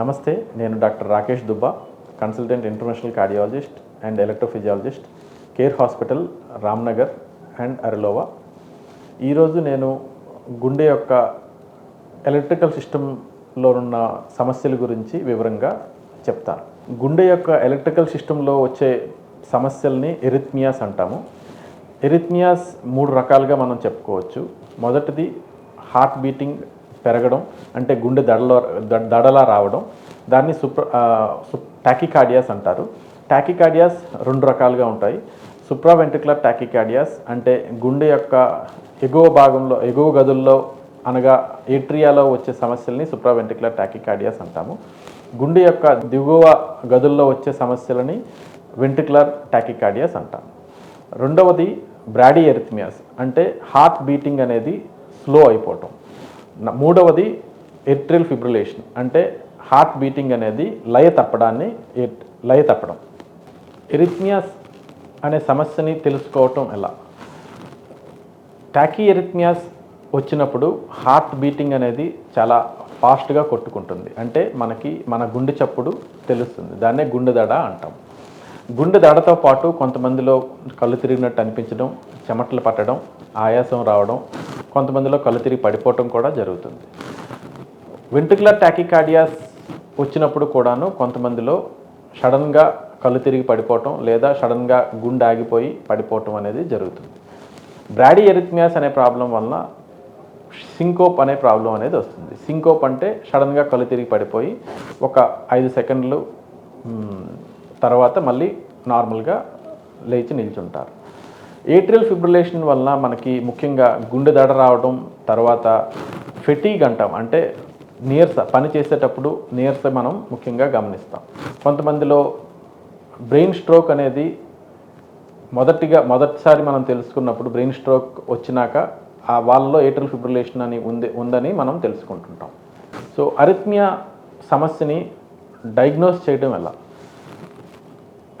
నమస్తే నేను doctor Rakesh Dubba consultant international cardiologist and electrophysiologist Care hospital Ramnagar and అరలోవా. ఈరోజు నేను గుండె యొక్క ఎలక్ట్రికల్ సిస్టంలో ఉన్న సమస్యల గురించి వివరంగా చెప్తాను. గుండె యొక్క ఎలక్ట్రికల్ సిస్టంలో వచ్చే సమస్యల్ని ఎరిత్మియాస్ అంటాము. ఎరిత్మియాస్ మూడు రకాలుగా మనం చెప్పుకోవచ్చు. మొదటిది హార్ట్ బీటింగ్ పెరగడం అంటే గుండె దడలో దడలా రావడం దాన్ని సుప్ర టాకికార్డియాస్ అంటారు. టాకికార్డియాస్ రెండు రకాలుగా ఉంటాయి. సుప్రావెంట్రికులర్ టాకికార్డియాస్ అంటే గుండె యొక్క ఎగువ భాగంలో ఎగువ గదుల్లో అనగా ఏట్రియాలో వచ్చే సమస్యల్ని సుప్రావెంట్రికులర్ టాకికార్డియాస్ అంటాము. గుండె యొక్క దిగువ గదుల్లో వచ్చే సమస్యలని వెంట్రికులర్ టాకికార్డియాస్ అంటాం. రెండవది బ్రాడీ ఎరిథ్మియాస్ అంటే హార్ట్ బీటింగ్ అనేది స్లో అయిపోవటం. మూడవది ఎట్రియల్ ఫిబ్రిలేషన్. అంటే హార్ట్ బీటింగ్ అనేది లయ తప్పడాన్ని లయ తప్పడం. ఎరిథ్మియాస్ అనే సమస్యని తెలుసుకోవటం ఎలా? టాకీ ఎరిథ్మియాస్ వచ్చినప్పుడు హార్ట్ బీటింగ్ అనేది చాలా ఫాస్ట్గా కొట్టుకుంటుంది. అంటే మనకి మన గుండె చప్పుడు తెలుస్తుంది. దాన్నే గుండె దడ అంటాం. గుండె దడతో పాటు కొంతమందిలో కళ్ళు తిరిగినట్టు అనిపించడం చెమటలు పట్టడం ఆయాసం రావడం కొంతమందిలో కళ్ళు తిరిగి పడిపోవటం కూడా జరుగుతుంది. వెంట్రుకులర్ టాకికార్డియాస్ వచ్చినప్పుడు కూడాను కొంతమందిలో సడన్గా కళ్ళు తిరిగి పడిపోవటం లేదా సడన్గా గుండె ఆగిపోయి పడిపోవటం అనేది జరుగుతుంది. బ్రాడీ ఎరిథ్మియాస్ అనే ప్రాబ్లం వలన సింకోప్ అనే ప్రాబ్లం అనేది వస్తుంది. సింకోప్ అంటే సడన్గా కళ్ళు తిరిగి పడిపోయి ఒక ఐదు సెకండ్లు తర్వాత మళ్ళీ నార్మల్గా లేచి నిల్చుంటారు. ఏట్రియల్ ఫిబ్రిలేషన్ వలన మనకి ముఖ్యంగా గుండె దడ రావడం తర్వాత ఫెటీగ్ అంటాం. అంటే నీరస పని చేసేటప్పుడు నీరస మనం ముఖ్యంగా గమనిస్తాం. కొంతమందిలో బ్రెయిన్ స్ట్రోక్ అనేది మొదటిగా మొదటిసారి మనం తెలుసుకున్నప్పుడు బ్రెయిన్ స్ట్రోక్ వచ్చినాక ఆ వాళ్ళలో ఏట్రల్ ఫిబ్రిలేషన్ అని ఉంది ఉందని మనం తెలుసుకుంటుంటాం. సో అరిథ్మియా సమస్యని డయాగ్నోస్ చేయడం ఎలా?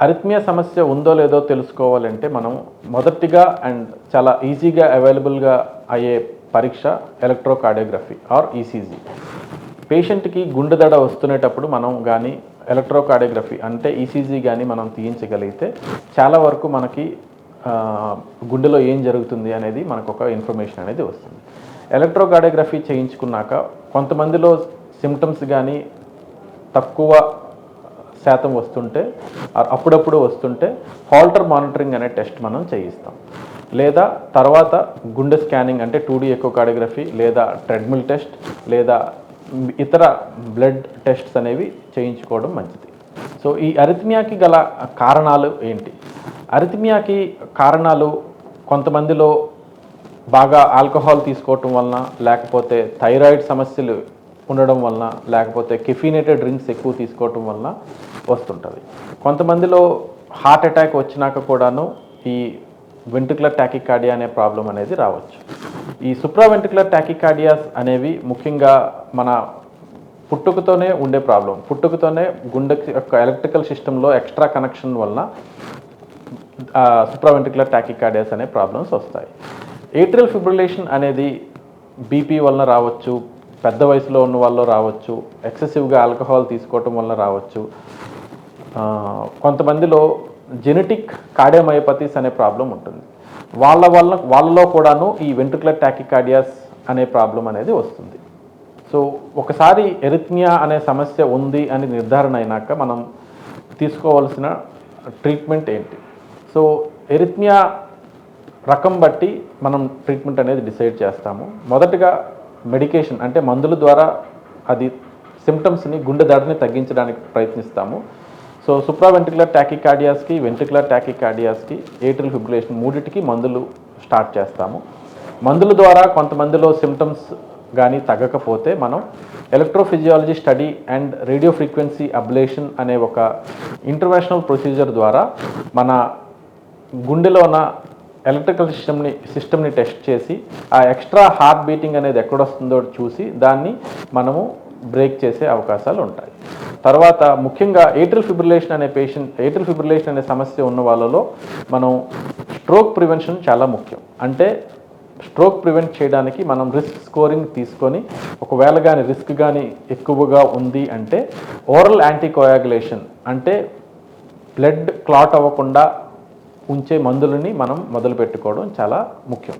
అరిథ్మియా సమస్య ఉందో లేదో తెలుసుకోవాలంటే మనం మొదటిగా అండ్ చాలా ఈజీగా అవైలబుల్గా అయ్యే పరీక్ష ఎలక్ట్రోకార్డియోగ్రఫీ ఆర్ ఈసీజీ పేషెంట్కి గుండె దడ వస్తునేటప్పుడు మనం కానీ ఎలక్ట్రోకార్డియోగ్రఫీ అంటే ఈసీజీ కానీ మనం తీయించగలిగితే చాలా వరకు మనకి గుండెలో ఏం జరుగుతుంది అనేది మనకు ఒక ఇన్ఫర్మేషన్ అనేది వస్తుంది. ఎలక్ట్రోకార్డియోగ్రఫీ చేయించుకున్నాక కొంతమందిలో సిమ్టమ్స్ కానీ తక్కువ శాతం వస్తుంటే అప్పుడప్పుడు వస్తుంటే హాల్టర్ మానిటరింగ్ అనే టెస్ట్ మనం చేయిస్తాం. లేదా తర్వాత గుండె స్కానింగ్ అంటే టూ డీ ఎకోకార్డియోగ్రఫీ లేదా ట్రెడ్మిల్ టెస్ట్ లేదా ఇతర బ్లడ్ టెస్ట్స్ అనేవి చేయించుకోవడం మంచిది. సో ఈ అరిథ్మియాకి గల కారణాలు ఏంటి? అరిథ్మియాకి కారణాలు కొంతమందిలో బాగా ఆల్కహాల్ తీసుకోవటం వలన లేకపోతే థైరాయిడ్ సమస్యలు ఉండడం వలన లేకపోతే కెఫినేటెడ్ డ్రింక్స్ ఎక్కువ తీసుకోవటం వలన వస్తుంటుంది. కొంతమందిలో హార్ట్ అటాక్ వచ్చినాక కూడాను ఈ వెంట్రుకులర్ టాకికార్డియా అనే ప్రాబ్లం అనేది రావచ్చు. ఈ సుప్రా వెంట్రుకులర్ టాకికార్డియాస్ అనేవి ముఖ్యంగా మన పుట్టుకతోనే ఉండే ప్రాబ్లం. పుట్టుకతోనే గుండె యొక్క ఎలక్ట్రికల్ సిస్టంలో ఎక్స్ట్రా కనెక్షన్ వలన సుప్రావెంటికులర్ టాకికార్డియాస్ అనే ప్రాబ్లమ్స్ వస్తాయి. ఏట్రియల్ ఫిబ్రిలేషన్ అనేది బీపీ వలన రావచ్చు పెద్ద వయసులో ఉన్న వాళ్ళు రావచ్చు ఎక్సెసివ్గా ఆల్కహాల్ తీసుకోవటం వల్ల రావచ్చు. కొంతమందిలో జెనెటిక్ కార్డియోమయోపతిస్ అనే ప్రాబ్లం ఉంటుంది. వాళ్ళ వల్ల వాళ్ళలో కూడాను ఈ వెంట్రుకులర్ ట్యాకికార్డియాస్ అనే ప్రాబ్లం అనేది వస్తుంది. సో ఒకసారి ఎరిత్మియా అనే సమస్య ఉంది అని నిర్ధారణ అయినాక మనం తీసుకోవాల్సిన ట్రీట్మెంట్ ఏంటి? సో ఎరిత్మియా రకం బట్టి మనం ట్రీట్మెంట్ అనేది డిసైడ్ చేస్తాము. మొదటగా మెడికేషన్ అంటే మందుల ద్వారా అది సిమ్టమ్స్ని గుండె దాడిని తగ్గించడానికి ప్రయత్నిస్తాము. సో సుప్రా వెంట్రికులర్ ట్యాకికార్డియాస్కి వెంట్రికులర్ ట్యాకికార్డియాస్కి ఏట్రిల్ ఫిబ్రిలేషన్ మూడిటికి మందులు స్టార్ట్ చేస్తాము. మందుల ద్వారా కొంతమందిలో సిమ్టమ్స్ కానీ తగ్గకపోతే మనం electrophysiology study and radio frequency ablation అనే ఒక ఇంటర్నేషనల్ ప్రొసీజర్ ద్వారా మన గుండెలో ఉన్న ఎలక్ట్రికల్ సిస్టమ్ని సిస్టమ్ని టెస్ట్ చేసి ఆ ఎక్స్ట్రా హార్ట్ బీటింగ్ అనేది ఎక్కడొస్తుందో చూసి దాన్ని మనము బ్రేక్ చేసే అవకాశాలు ఉంటాయి. తర్వాత ముఖ్యంగా ఏట్రిల్ ఫిబ్రిలేషన్ అనే పేషెంట్ ఏట్రిల్ ఫిబ్రిలేషన్ అనే సమస్య ఉన్న వాళ్ళలో మనం స్ట్రోక్ ప్రివెన్షన్ చాలా ముఖ్యం. అంటే స్ట్రోక్ ప్రివెంట్ చేయడానికి మనం రిస్క్ స్కోరింగ్ తీసుకొని ఒకవేళ కానీ రిస్క్ కానీ ఎక్కువగా ఉంది అంటే ఓరల్ యాంటీకోయాగులేషన్ అంటే బ్లడ్ క్లాట్ అవ్వకుండా ఉంచే మందులని మనం మొదలు పెట్టుకోవడం చాలా ముఖ్యం.